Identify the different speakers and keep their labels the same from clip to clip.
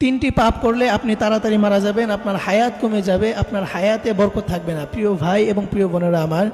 Speaker 1: তিনটি পাপ করলে আপনি তাড়াতাড়ি মারা যাবেন, আপনার হায়াত কমে যাবে, আপনার হায়াতে বরকত থাকবে না। প্রিয় ভাই এবং প্রিয় বোনেরা আমার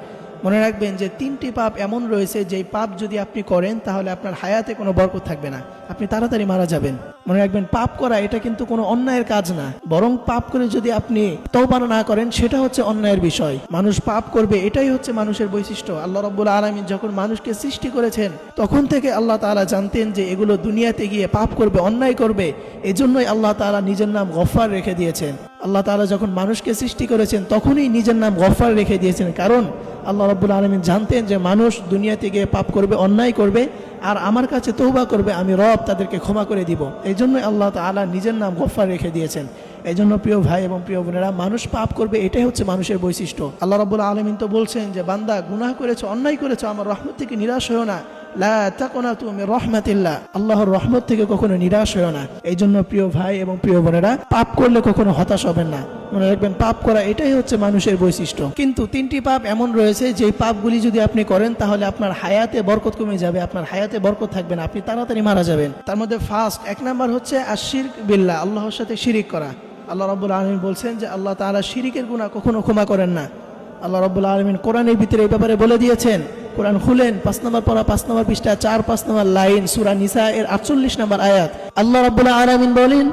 Speaker 1: মনে রাখবেন যে তিনটি পাপ এমন রয়েছে যে পাপ যদি আপনি করেন, তাহলে আপনার হায়াতে কোনো বরকত থাকবে না। আপনি তাড়াতাড়ি মারা যাবেন। মনে রাখবেন, পাপ করা এটা কিন্তু কোনো অন্যায়ের কাজ না। বরং পাপ করে যদি আপনি তৌবানা না করেন, সেটা হচ্ছে অন্যায়ের বিষয়। মানুষ পাপ করবে, এটাই হচ্ছে মানুষের বৈশিষ্ট্য। আল্লাহ রব্বুল আলমিন যখন মানুষকে সৃষ্টি করেছেন, তখন থেকে আল্লাহ তাআলা জানতেন যে এগুলো দুনিয়াতে গিয়ে পাপ করবে, অন্যায় করবে। এজন্যই আল্লাহ তাআলা নিজের নাম গফার রেখে দিয়েছেন। আল্লাহ তাআলা যখন মানুষকে সৃষ্টি করেছেন, তখনই নিজের নাম গফার রেখে দিয়েছেন। কারণ আল্লাহ রব্বুল আলমিন জানতেন যে মানুষ দুনিয়াতে গিয়ে পাপ করবে, অন্যায় করবে, আর আমার কাছে তৌবা করবে, আমি রব তাদেরকে ক্ষমা করে দিব। এই জন্য আল্লাহ তালা নিজের নাম গফার রেখে দিয়েছেন। এই জন্য প্রিয় ভাই এবং প্রিয় বোনেরা, মানুষ পাপ করবে, এটাই হচ্ছে মানুষের বৈশিষ্ট্য। আল্লাহ রব্বুল আলমিন তো বলছেন যে, বান্দা গুনাহ করেছ, অন্যায় করেছ, আমার রহমত থেকে নিরাশ হয়েও না। আল্লাহর রহমত থেকে কখনো নিরাশ হয়েও না। এই জন্য প্রিয় ভাই এবং প্রিয় বোনেরা, পাপ করলে কখনো হতাশ হবেন না। মনে রাখবেন, পাপ করা এটাই হচ্ছে মানুষের বৈশিষ্ট্য। কিন্তু তিনটি পাপ এমন রয়েছে যে পাপগুলি যদি আপনি করেন, তাহলে আপনার হায়াতে বরকত কমে যাবে, আপনার হায়াতে বরকত থাকবে না, আপনি তাড়াতাড়ি মারা যাবেন। তার মধ্যে ফার্স্ট, এক নাম্বার হচ্ছে আশির বিল্লাহ, আল্লাহর সাথে শিরিক করা। আল্লাহ রব্বুল আলমিন বলছেন যে, আল্লাহ তাআলা শিরিকের গুণা কখনো ক্ষমা করেন না। আল্লাহ রব্বুল আলমিন কোরআনের ভিতরে এই ব্যাপারে বলে দিয়েছেন কোরআন খুলেন পাঁচ নম্বর পড়া পাঁচ নম্বর পৃষ্ঠা চার পাঁচ নম্বর লাইন সুরা নিসা এর আটচল্লিশ নম্বর আয়াত আল্লাহ রব্বুল আলমিন বলেন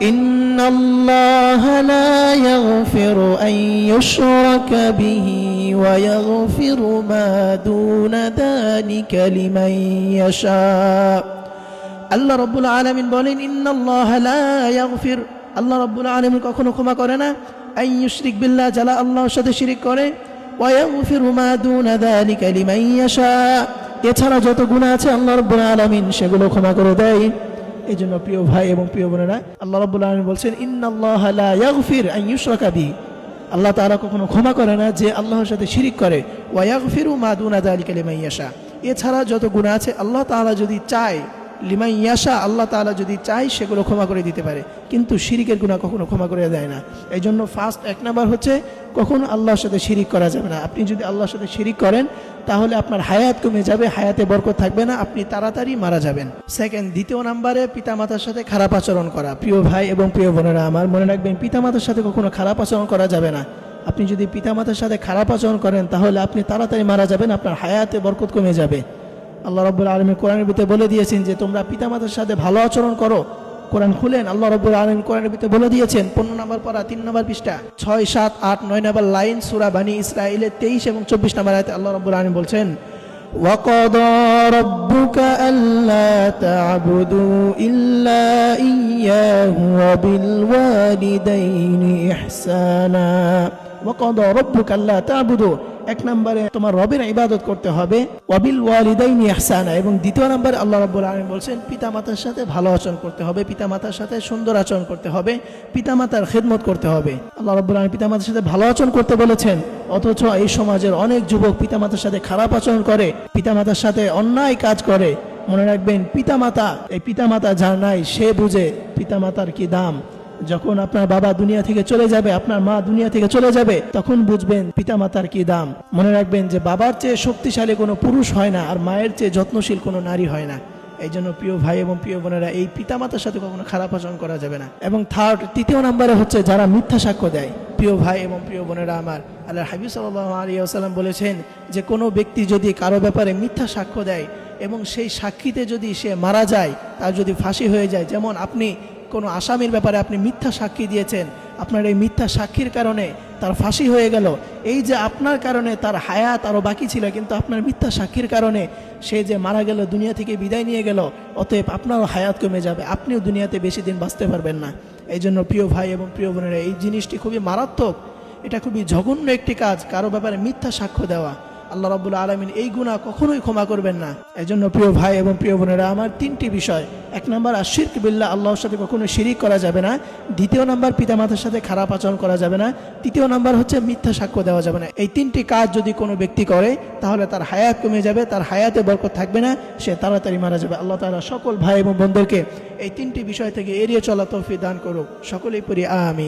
Speaker 1: إن الله لا يغفر أن يشرك به ويغفر ما دون ذلك لمن يشاء আল্লাহ রব্বুল আলমিন বলেন ইন্নাল্লাহ লা ইয়াগফির আল্লাহ রব্বুল আলমিন কখনো ক্ষমা করে না আই ইউশরিক বিল্লাহ যারা আল্লাহর সাথে শিরিক করে ওয়ায়াগফির মা দুনা যালিকা লিমান ইয়াশা এছাড়া যত গুনাহ আছে আল্লাহ রব্বুল আলমিন সেগুলো ক্ষমা করে দেয়। এই জন্য প্রিয় ভাই এবং প্রিয় বোনেরা, আল্লাহ রব্বুল আলমিন বলছেন ইউশরাকা বিহি আল্লাহ তাআলা কখনো ক্ষমা করে না যে আল্লাহর সাথে শিরিক করে। ওয়ায়াগফিরু মা দুনা যালিকা লিমান ইয়াশা। এছাড়া যত গুনাহ আছে আল্লাহ তাআলা যদি চায় লিমাই ইয়াশা, আল্লাহ তাআলা যদি চায় সেগুলো ক্ষমা করে দিতে পারে। কিন্তু শিরিকের গুণা কখনো ক্ষমা করে দেয় না। এই জন্য ফার্স্ট এক নাম্বার হচ্ছে, কখনো আল্লাহর সাথে শিরিক করা যাবে না। আপনি যদি আল্লাহর সাথে শিরিক করেন, তাহলে আপনার হায়াত কমে যাবে, হায়াতে বরকত থাকবে না, আপনি তাড়াতাড়ি মারা যাবেন। সেকেন্ড দ্বিতীয় নাম্বারে পিতামাতার সাথে খারাপ আচরণ করা। প্রিয় ভাই এবং প্রিয় বোনেরা, আমার মনে রাখবেন, পিতামাতার সাথে কখনো খারাপ আচরণ করা যাবে না। আপনি যদি পিতামাতার সাথে খারাপ আচরণ করেন, তাহলে আপনি তাড়াতাড়ি মারা যাবেন, আপনার হায়াতে বরকত কমে যাবে। আল্লাহ রব্বুল আলমী কোরআনের ভিতরে বলে দিয়েছেন যে তোমরা পিতামাতার সাথে ভালো আচরণ করো কোরআন খুলেন আল্লাহ রব্বুল আলমী কোরআনের ভিতরে বলে দিয়েছেন পনেরো নম্বর পড়া তিন নম্বর পৃষ্ঠা ছয় সাত আট নয় নম্বর লাইন সুরা বানী ইসরায়েলের তেইশ এবং চব্বিশ নম্বর আয়তে আল্লাহ রব্বুল আলমী বলছেন وقضى ربك ألا تعبدوا إلا إياه وبالوالدين إحسانا وقضى ربك ألا تعبدوا এক নম্বরে তোমার রবের ইবাদত করতে হবে। ওয়াবিল ওয়ালিদাইনি ইহসানা, এবং দ্বিতীয় নম্বরে আল্লাহ রাব্বুল আলামিন বলছেন, পিতামাতার সাথে ভালো আচরণ করতে হবে, পিতামাতার সাথে সুন্দর আচরণ করতে হবে, পিতামাতার খেদমত করতে হবে। আল্লাহ রাব্বুল আলামিন পিতামাতার সাথে ভালো আচরণ করতে বলেছেন, অথচ এই সমাজের অনেক যুবক পিতামাতার সাথে খারাপ আচরণ করে, পিতামাতার সাথে অন্যায় কাজ করে। মনে রাখবেন, পিতামাতা, এই পিতামাতা যার নাই, সে বুঝে পিতামাতার কি দাম। যখন আপনার বাবা দুনিয়া থেকে চলে যাবে, আপনার মা দুনিয়া থেকে চলে যাবে, তখন বুঝবেন পিতামাতার কি দাম। মনে রাখবেন যে বাবার চেয়ে শক্তিশালী কোনো পুরুষ হয় না, আর মায়ের চেয়ে যত্নশীল কোনো নারী হয় না। এই জন্য প্রিয় ভাই এবং প্রিয় বোনেরা, এই পিতামাতার সাথে কখনো খারাপ আচরণ করা যাবে না। এবং থার্ড তৃতীয় নম্বরে হচ্ছে যারা মিথ্যা সাক্ষ্য দেয়। প্রিয় ভাই এবং প্রিয় বোনেরা আমার আল্লাহ হাবিব সাল্লাহ আলী আসাল্লাম বলেছেন যে কোনো ব্যক্তি যদি কারও ব্যাপারে মিথ্যা সাক্ষ্য দেয় এবং সেই সাক্ষীতে যদি সে মারা যায়, তার যদি ফাঁসি হয়ে যায়, যেমন আপনি কোনো আসামির ব্যাপারে আপনি মিথ্যা সাক্ষী দিয়েছেন, আপনার এই মিথ্যা সাক্ষীর কারণে তার ফাঁসি হয়ে গেল। এই যে আপনার কারণে তার হায়াত আরও বাকি ছিল, কিন্তু আপনার মিথ্যা সাক্ষীর কারণে সে যে মারা গেল, দুনিয়া থেকে বিদায় নিয়ে গেল, অতএব আপনারও হায়াত কমে যাবে। আপনিও দুনিয়াতে বেশি দিন বাঁচতে পারবেন না। এই জন্য প্রিয় ভাই এবং প্রিয় বোনেরা, এই জিনিসটি খুবই মারাত্মক। এটা খুবই জঘন্য একটি কাজ, কারও ব্যাপারে মিথ্যা সাক্ষ্য দেওয়া। আল্লাহ রাবুল আলমিন এই গুণা কখনোই ক্ষমা করবেন না। এজন্য প্রিয় ভাই এবং প্রিয় বোনেরা, আমার তিনটি বিষয়। এক নম্বর আশির্ক বিল্লাহ, আল্লাহর সাথে কখনো শিরিক করা যাবে না। দ্বিতীয় নম্বর, পিতামাতার সাথে খারাপ আচরণ করা যাবে না। তৃতীয় নম্বর হচ্ছে, মিথ্যা সাক্ষ্য দেওয়া যাবে না। এই তিনটি কাজ যদি কোনো ব্যক্তি করে, তাহলে তার হায়াত কমে যাবে, তার হায়াতে বরকত থাকবে না, সে তাড়াতাড়ি মারা যাবে। আল্লাহ তালা সকল ভাই এবং বোনদেরকে এই তিনটি বিষয় থেকে এড়িয়ে চলা তৌফি দান করুক। সকলেই পড়ি, আমিন।